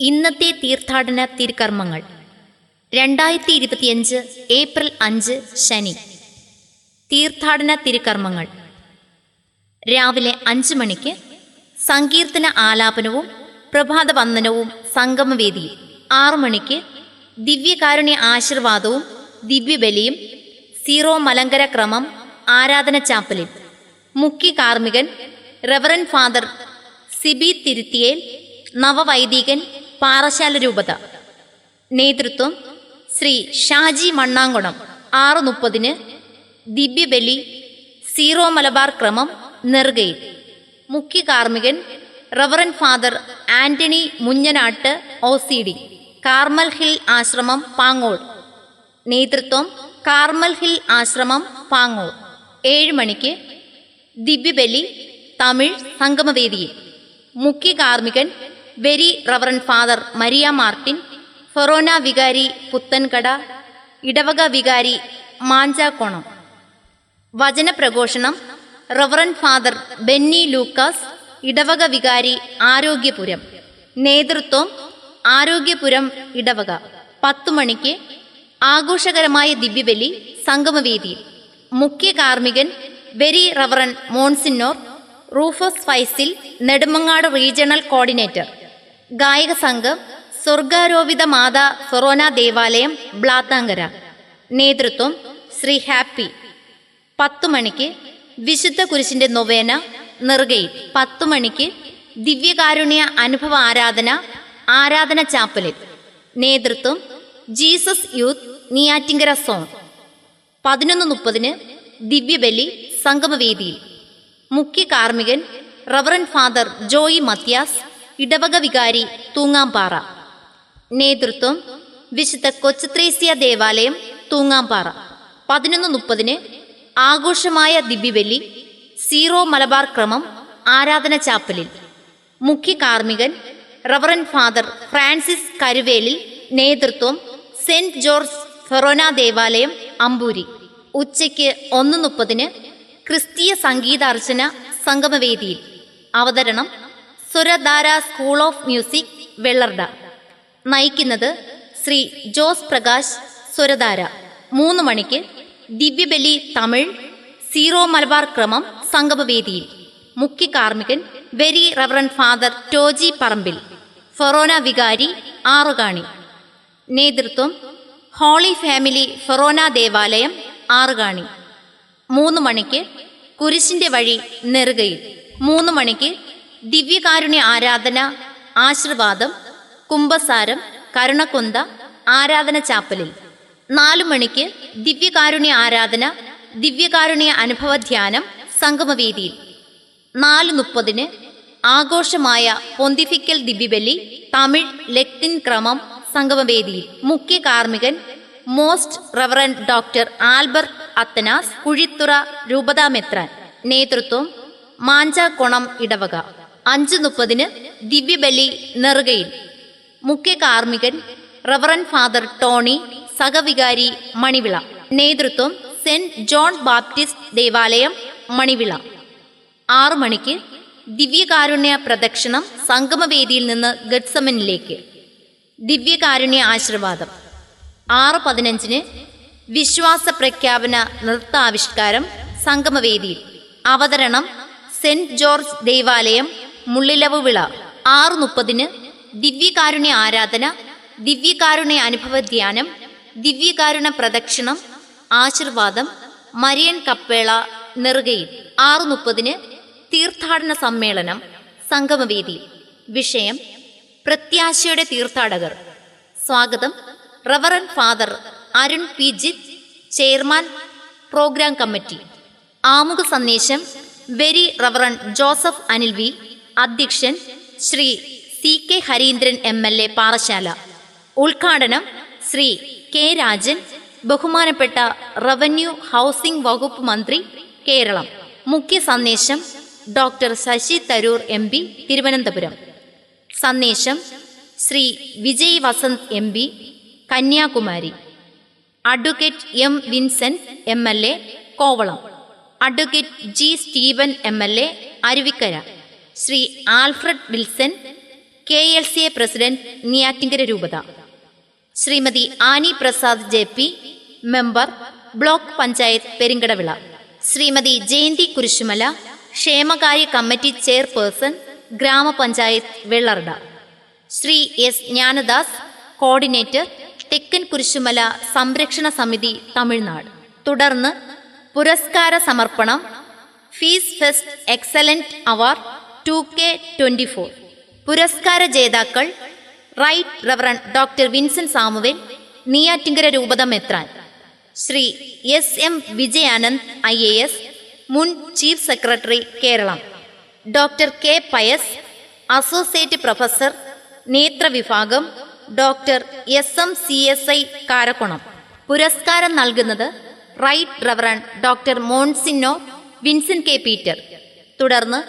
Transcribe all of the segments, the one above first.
ഇന്നത്തെ തീർത്ഥാടന തിരുക്കർമ്മങ്ങൾ. രണ്ടായിരത്തി ഇരുപത്തിയഞ്ച് ഏപ്രിൽ അഞ്ച് ശനി. തീർത്ഥാടന തിരുക്കർമ്മങ്ങൾ. രാവിലെ അഞ്ച് മണിക്ക് സങ്കീർത്തന ആലാപനവും പ്രഭാത വന്ദനവും സംഗമവേദിയിൽ. ആറു മണിക്ക് ദിവ്യകാരുണ്യ ആശീർവാദവും ദിവ്യബലിയും സീറോ മലങ്കര ക്രമം ആരാധന ചാപ്പലിൽ. മുഖ്യ കാർമ്മികൻ റവറൻ ഫാദർ സിബി തിരുത്തിയേൽ നവവൈദികൻ പാറശാല രൂപത. നേതൃത്വം ശ്രീ ഷാജി മണ്ണാങ്കുണം. ആറ് മുപ്പതിന് ദിവ്യബലി സീറോ മലബാർ ക്രമം നെറുകയിൽ. മുഖ്യ കാർമ്മികൻ Reverend Father Antony Munjanatt O C D. Carmel Hill ആശ്രമം പാങ്ങോൾ. നേതൃത്വം കാർമൽ ഹിൽ ആശ്രമം പാങ്ങോൾ. ഏഴ് മണിക്ക് ദിവ്യബലി തമിഴ് സംഗമവേദിയിൽ. മുഖ്യ കാർമ്മികൻ very reverend father Maria Martin ഫൊറോന വികാരി പുത്തൻകട ഇടവക വികാരി മാഞ്ചാക്കോണം. വചനപ്രഘോഷണം റവറൻ ഫാദർ ബെന്നി ലൂക്കാസ് ഇടവക വികാരി ആരോഗ്യപുരം. നേതൃത്വം ആരോഗ്യപുരം ഇടവക. പത്തു മണിക്ക് ആഘോഷകരമായ ദിവ്യബലി സംഗമവേദിയിൽ മുഖ്യ കാർമ്മികൻ very Reverend Monsignor Rufus Fysil Nedumangad regional coordinator. ഗായക സംഘം സ്വർഗാരോപിത മാതാ ഫൊറോന ദേവാലയം ബ്ലാത്താങ്കര. നേതൃത്വം ശ്രീ ഹാപ്പി. പത്തു മണിക്ക് വിശുദ്ധ കുരിശിന്റെ നൊവേന നെറുകയിൽ. പത്തു മണിക്ക് ദിവ്യകാരുണ്യ അനുഭവ ആരാധന ആരാധന ചാപ്പലിൽ. നേതൃത്വം ജീസസ് യൂത്ത് നിയാറ്റിങ്കര സോൺ. പതിനൊന്ന് മുപ്പതിന് ദിവ്യബലി സംഗമവേദിയിൽ. മുഖ്യ കാർമ്മികൻ റവറൻ ഫാദർ ജോയി മത്യാസ് ഇടവക വികാരി തൂങ്ങാമ്പാറ നേതൃത്വം വിശുദ്ധ കൊച്ചുത്രേസ്യ ദേവാലയം തൂങ്ങാമ്പാറ പതിനൊന്ന് മുപ്പതിന് ആഘോഷമായ ദിവ്യവെല്ലി സീറോ മലബാർ ക്രമം ആരാധന ചാപ്പലിൽ. മുഖ്യ കാർമ്മികൻ റവറൻ ഫാദർ ഫ്രാൻസിസ് കരുവേലിൽ നേതൃത്വം സെന്റ് ജോർജ് ഫെറോന ദേവാലയം അമ്പൂരി. ഉച്ചയ്ക്ക് ഒന്ന് മുപ്പതിന് ക്രിസ്തീയ സംഗീതാർച്ചന സംഗമവേദിയിൽ. അവതരണം Suradhara school of music Vellarada. നയിക്കുന്നത് ശ്രീ ജോസ് പ്രകാശ് സുരധാര. മൂന്ന് മണിക്ക് ദിവ്യബലി തമിഴ് സീറോ മലബാർ ക്രമം സംഗമവേദിയിൽ. മുഖ്യ കാർമ്മികൻ very Reverend Father Toji Parambil. ഫൊറോന വികാരി ആറുകാണി. നേതൃത്വം ഹോളി ഫാമിലി ഫൊറോന ദേവാലയം ആറുകാണി. മൂന്ന് മണിക്ക് കുരിശിന്റെ വഴി നെറുകയിൽ. മൂന്ന് മണിക്ക് ദിവ്യകാരുണ്യ ആരാധന ആശീർവാദം കുംഭസാരം കരുണക്കൊന്ത ആരാധന ചാപ്പലിൽ. നാലു മണിക്ക് ദിവ്യകാരുണ്യ ആരാധന ദിവ്യകാരുണ്യ അനുഭവ ധ്യാനം സംഗമവേദിയിൽ. നാല് മുപ്പതിന് ആഘോഷമായ പൊന്തിഫിക്കൽ ദിവ്യബലി തമിഴ് ലത്തിൻ ക്രമം സംഗമവേദിയിൽ. മുഖ്യ കാർമ്മികൻ most Reverend Doctor Albert Athanas Kuzhithurai രൂപതാമെത്രാൻ നേതൃത്വം മാഞ്ചാക്കോണം ഇടവക. അഞ്ചു മുപ്പതിന് ദിവ്യബലി നെറുകയിൽ. മുഖ്യ കാർമ്മികൻ റവറൻ ഫാദർ ടോണി സഹവികാരി മണിവിള. നേതൃത്വം സെന്റ് ജോൺ ബാപ്റ്റിസ്റ്റ് ദേവാലയം മണിവിള. ആറു മണിക്ക് ദിവ്യകാരുണ്യ പ്രദക്ഷിണം സംഗമവേദിയിൽ നിന്ന് ഗഡ്സമനിലേക്ക്. ദിവ്യകാരുണ്യ ആശീർവാദം. ആറ് പതിനഞ്ചിന് വിശ്വാസ പ്രഖ്യാപന നൃത്താവിഷ്കാരം സംഗമവേദിയിൽ. അവതരണം സെന്റ് ജോർജ് ദേവാലയം മുള്ളിലവ് വിള. ആറ് മുപ്പതിന് ദിവ്യകാരുണ്യ ആരാധന ദിവ്യകാരുണ്യ അനുഭവ ധ്യാനം ദിവ്യകാരുണ പ്രദക്ഷിണം ആശീർവാദം മരിയൻ കപ്പേള നെറുകയിൽ. ആറ് മുപ്പതിന് തീർത്ഥാടന സമ്മേളനം സംഗമവേദി. വിഷയം പ്രത്യാശയുടെ തീർത്ഥാടകർ. സ്വാഗതം Reverend Father Arun P. Jith chairman program committee. ആമുഖ സന്ദേശം very Reverend Joseph Anil V. അധ്യക്ഷൻ Shri C K Harindran M L A Parassala ഉദ്ഘാടനം ശ്രീ കെ രാജൻ. ബഹുമാനപ്പെട്ട റവന്യൂ ഹൗസിംഗ് വകുപ്പ് മന്ത്രി കേരളം. മുഖ്യ സന്ദേശം Doctor Shashi Tharoor M P Thiruvananthapuram. സന്ദേശം Shri Vijay Vasanth M P Kanyakumari. Advocate M Vincent M L A Kovalam. Advocate G Steven M L A Aruvikkara. Shri Alfred Wilson K L C A president Neyyattinkara രൂപത. Shrimati Annie Prasad J P member block panchayat Perinkadavila. Shrimati Jayanthi Kurisumala ക്ഷേമകാര്യ committee chairperson ഗ്രാമപഞ്ചായത്ത് Vellarada Shri S Jnanadas coordinator തെക്കൻ കുരിശുമല സംരക്ഷണ സമിതി തമിഴ്നാട്. തുടർന്ന് പുരസ്കാര സമർപ്പണം fees fest excellent award two K twenty four പുരസ്കാര ജേതാക്കൾ Right Reverend Doctor Vincent Samuel Neyyattinkara രൂപത മെത്രാൻ. Shri S M Vijayanand I A S മുൻ chief secretary Keralam. Doctor K Pius associate professor നേത്രവിഭാഗം Doctor S M C S I Karakonam. പുരസ്കാരം നൽകുന്നത് Right Reverend Doctor Monsignor Vincent K Peter. തുടർന്ന്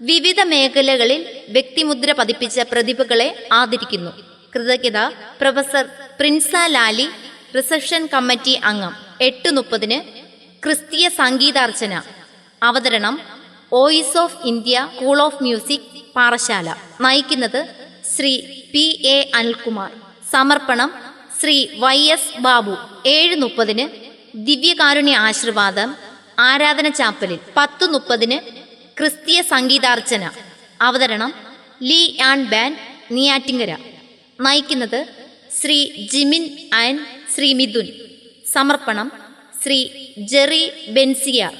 വിവിധ മേഖലകളിൽ വ്യക്തിമുദ്ര പതിപ്പിച്ച പ്രതിഭകളെ ആദരിക്കുന്നു. കൃതജ്ഞത professor Prinsa Lali reception committee അംഗം. എട്ട് മുപ്പതിന് ക്രിസ്തീയ സംഗീതാർച്ചന. അവതരണം voice of India school of music Parassala നയിക്കുന്നത് ശ്രീ പി എ അനിൽകുമാർ. സമർപ്പണം ശ്രീ വൈ എസ് ബാബു. ഏഴ് മുപ്പതിന് ദിവ്യകാരുണ്യ ആശീർവാദം ആരാധന ചാപ്പലിൽ. പത്ത് മുപ്പതിന് ക്രിസ്തീയ സംഗീതാർച്ചന. അവതരണം ലീ ആൻ ബാൻ നിയാറ്റിങ്കര നയിക്കുന്നത് ശ്രീ ജിമിൻ ആൻഡ് ശ്രീ മിഥുൻ. സമർപ്പണം ശ്രീ ജെറി ബെൻസിയാർ.